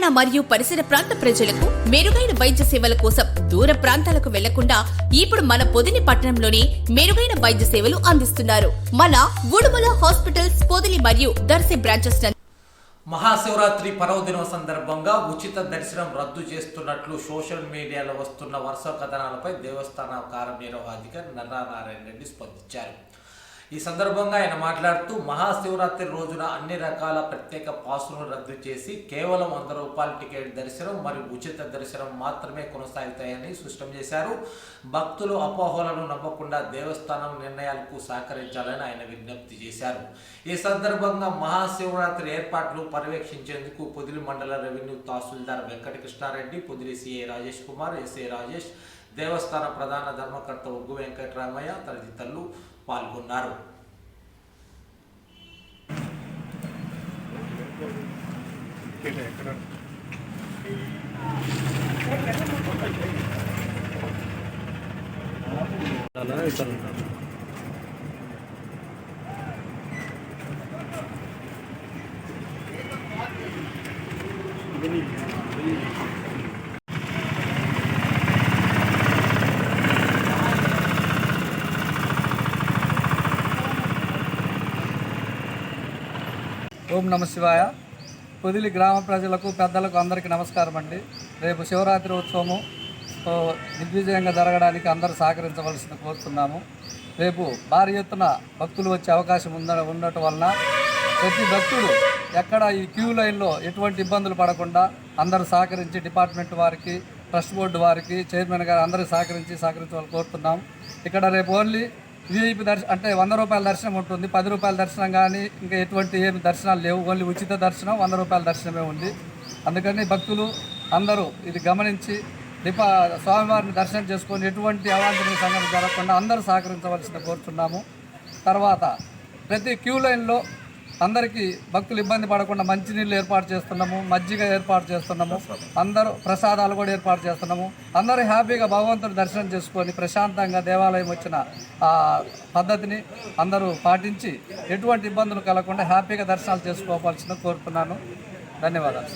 తెలంగాణ మరియు పరిసర ప్రాంత ప్రజలకు మెరుగైన వైద్య సేవల కోసం దూర ప్రాంతాలకు వెళ్ళకుండా ఇప్పుడు మన పొదిని పట్టణంలోనే మెరుగైన వైద్య సేవలు అందిస్తున్నారు. మన ఉడుమల హాస్పిటల్స్ పొదిలి మరియు దర్శి బ్రాంచెస్ మహాశివరాత్రి పర్వదినం సందర్భంగా ఉచిత దర్శనం రద్దు చేస్తున్నట్లు సోషల్ మీడియాలో వస్తున్న వరుస కథనాలపై దేవస్థాన కార్యనిర్వాహాధికారి నర్రానారాయణ రెడ్డి స్పందించారు. ఈ సందర్భంగా ఆయన మాట్లాడుతూ మహాశివరాత్రి రోజున అన్ని రకాల ప్రత్యేక పాసులను రద్దు చేసి కేవలం వంద రూపాయల టికెట్ దర్శనం మరియు ఉచిత దర్శనం మాత్రమే కొనసాగుతాయని స్పష్టం చేశారు. భక్తులు అపోహలను నమ్మకుండా దేవస్థానం నిర్ణయాలకు సహకరించాలని ఆయన విజ్ఞప్తి చేశారు. ఈ సందర్భంగా మహాశివరాత్రి ఏర్పాట్లు పర్యవేక్షించేందుకు పొదిలి మండల revenue tahsildar Venkatakrishna Reddy Podili CI Rajesh Kumar SI Rajesh దేవస్థాన ప్రధాన ధర్మకర్త ఉగ్గు వెంకటరామయ్య తదితరులు పాల్గొన్నారు. ఓం నమ శివాయ. పొదిలి గ్రామ ప్రజలకు పెద్దలకు అందరికీ నమస్కారం అండి. రేపు శివరాత్రి ఉత్సవము ఓ, దిగ్విజయంగా జరగడానికి అందరూ సహకరించవలసిన కోరుతున్నాము. రేపు భారీ ఎత్తున భక్తులు వచ్చే అవకాశం ఉంద ఉండటం వలన ప్రతి భక్తుడు ఎక్కడ ఈ క్యూ లైన్లో ఎటువంటి ఇబ్బందులు పడకుండా అందరూ సహకరించి డిపార్ట్మెంట్ వారికి ట్రస్ట్ బోర్డు వారికి చైర్మన్ గారు అందరూ సహకరించి సహకరించవాలని కోరుతున్నాం. ఇక్కడ రేపు ఓన్లీ విఐపి దర్శ అంటే వంద రూపాయల దర్శనం ఉంటుంది. పది రూపాయల దర్శనం కానీ ఇంకా ఎటువంటి ఏమి దర్శనాలు లేవు. ఓన్లీ ఉచిత దర్శనం వంద రూపాయల దర్శనమే ఉంది. అందుకని భక్తులు అందరూ ఇది గమనించి దీప స్వామివారిని దర్శనం చేసుకొని ఎటువంటి అవాంఛనీయ సంఘటన జరగకుండా అందరూ సహకరించవలసిన కోరుతున్నాము తర్వాత ప్రతి క్యూ లైన్లో అందరికీ భక్తులు ఇబ్బంది పడకుండా మంచినీళ్ళు ఏర్పాటు చేస్తున్నాము మజ్జిగ ఏర్పాటు చేస్తున్నాము అందరూ ప్రసాదాలు కూడా ఏర్పాటు చేస్తున్నాము. అందరూ హ్యాపీగా భగవంతుని దర్శనం చేసుకొని ప్రశాంతంగా దేవాలయం వచ్చిన ఆ పద్ధతిని అందరూ పాటించి ఎటువంటి ఇబ్బందులు కలగకుండా హ్యాపీగా దర్శనాలు చేసుకోవాల్సిన కోరుతున్నాను. ధన్యవాదాలు